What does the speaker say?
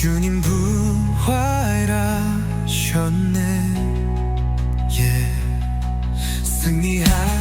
주님 부활하셨네 yeah. 승리하